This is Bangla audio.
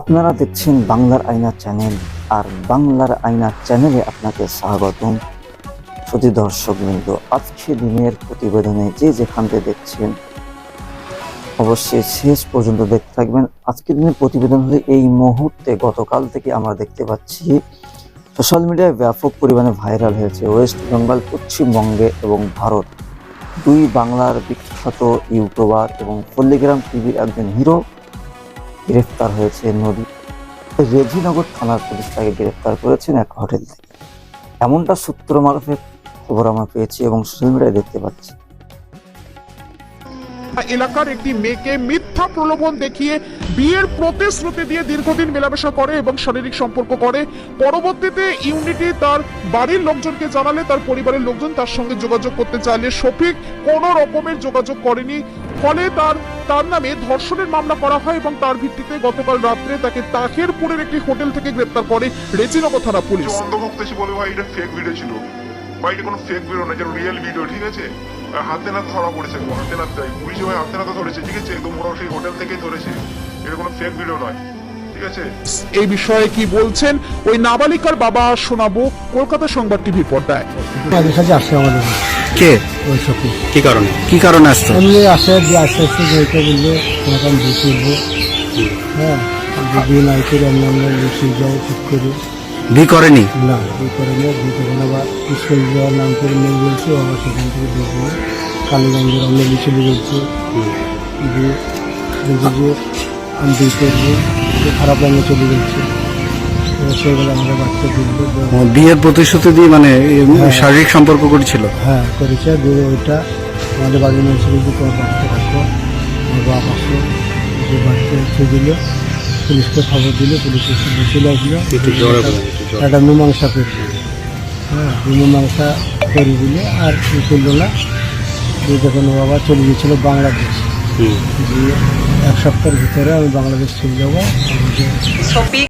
আপনারা দেখছেন বাংলার আয়না চ্যানেল, আর বাংলার আয়না চ্যানেলে আপনাকে স্বাগতম। শুধু দর্শক বৃন্দ, আজকে দিনের প্রতিবেদনে যে যেখান থেকে দেখছেন, অবশ্যই শেষ পর্যন্ত দেখতে থাকবেন। আজকের দিনের প্রতিবেদন হলে এই মুহূর্তে গতকাল থেকে আমরা দেখতে পাচ্ছি, সোশ্যাল মিডিয়ায় ব্যাপক পরিমাণে ভাইরাল হয়েছে ওয়েস্ট বেঙ্গল, পশ্চিমবঙ্গে এবং ভারত। দুই বাংলার বিখ্যাত ইউটিউবার এবং পল্লীগ্রাম টিভির একজন হিরো গ্রেফতার হয়েছে নদী। রেজিনগর থানার পুলিশ তাকে গ্রেফতার করেছেন এক হোটেল থেকে। এমনটা সূত্র মারফত খবর আমরা পেয়েছি এবং সোশ্যাল মিডিয়ায় দেখতে পাচ্ছি। এলাকার একটি মেয়েকে মিথ্যা প্রলোভন দেখিয়ে বিয়ের প্রতিশ্রুতি দিয়ে দীর্ঘদিন মেলামেশা করে এবং শারীরিক সম্পর্ক করে। পরবর্তীতে ইউনিটি তার বাড়ির লোকজনকে জানালে, তার পরিবারের লোকজন তার সঙ্গে যোগাযোগ করতে চাইলে শফিক কোনো রকমের যোগাযোগ করেনি। ফলে তার তার নামে ধর্ষণের মামলা করা হয় এবং তার ভিত্তিতে গতকাল রাত্রে তাকে তাকেরপুরের একটি হোটেল থেকে গ্রেপ্তার করে রেজিনগর থানা পুলিশ। অন্ধভক্ত বলে, ভাই, এটা ফেক ভিডিও ছিল। ভাই, এটা কোনো ফেক ভিডিও না এটা রিয়েল ভিডিও ঠিক আছে? হাতে নাতে ধরা পড়েছে একদম হাতে নাতে পুলিশে ভাই হাতে নাতে ধরেছে ঠিক আছে? একদম ওরা সেই হোটেল থেকেই ধরেছে। এটা কোনো ফেক ভিডিও নয় ঠিক আছে? এই বিষয়ে কি বলছেন? ওই নাবালিকার বাবা শোনাবো কলকাতা সংবাদ টিভির পর্দায়। আমাদের কাছে আসে আমাদের কে? ওই সখী। কি কারণে? কি কারণে আসতো এমনি আসে যে আস্তে আস্তে যেতে বললে তোমাকে আমি হ্যাঁ যদি নাই করে আমরা আমরা যাই ঠিক করে। বি করেনি? না তখন আবার স্কুল যাওয়ার নাম করে নিয়ে বলছে আবার সেখান থেকে দেখব কালীগঞ্জের আমরা চলে গেছি যে বলছে যে আমি করব খারাপ লাইনে চলে বিয়ের প্রতিশ্রুতি দিয়ে মানে হ্যাঁ। শারীরিক সম্পর্ক করেছিল? হ্যাঁ করেছে দিয়ে ওইটা আমাদের বাড়ির মানুষের তোমার বাচ্চা রাখো আমার বাপ আসো যে বাচ্চা হচ্ছে দিল পুলিশকে খবর দিলে পুলিশ স্টেশনে চলে আসলো একটা মীমাংসা করবে হ্যাঁ মীমাংসা করে দিলে আর কি করল না যে যখন বাবা চলে গিয়েছিল বাংলাদেশ দিয়ে এক সপ্তাহের ভিতরে আমি বাংলাদেশ চলে যাব।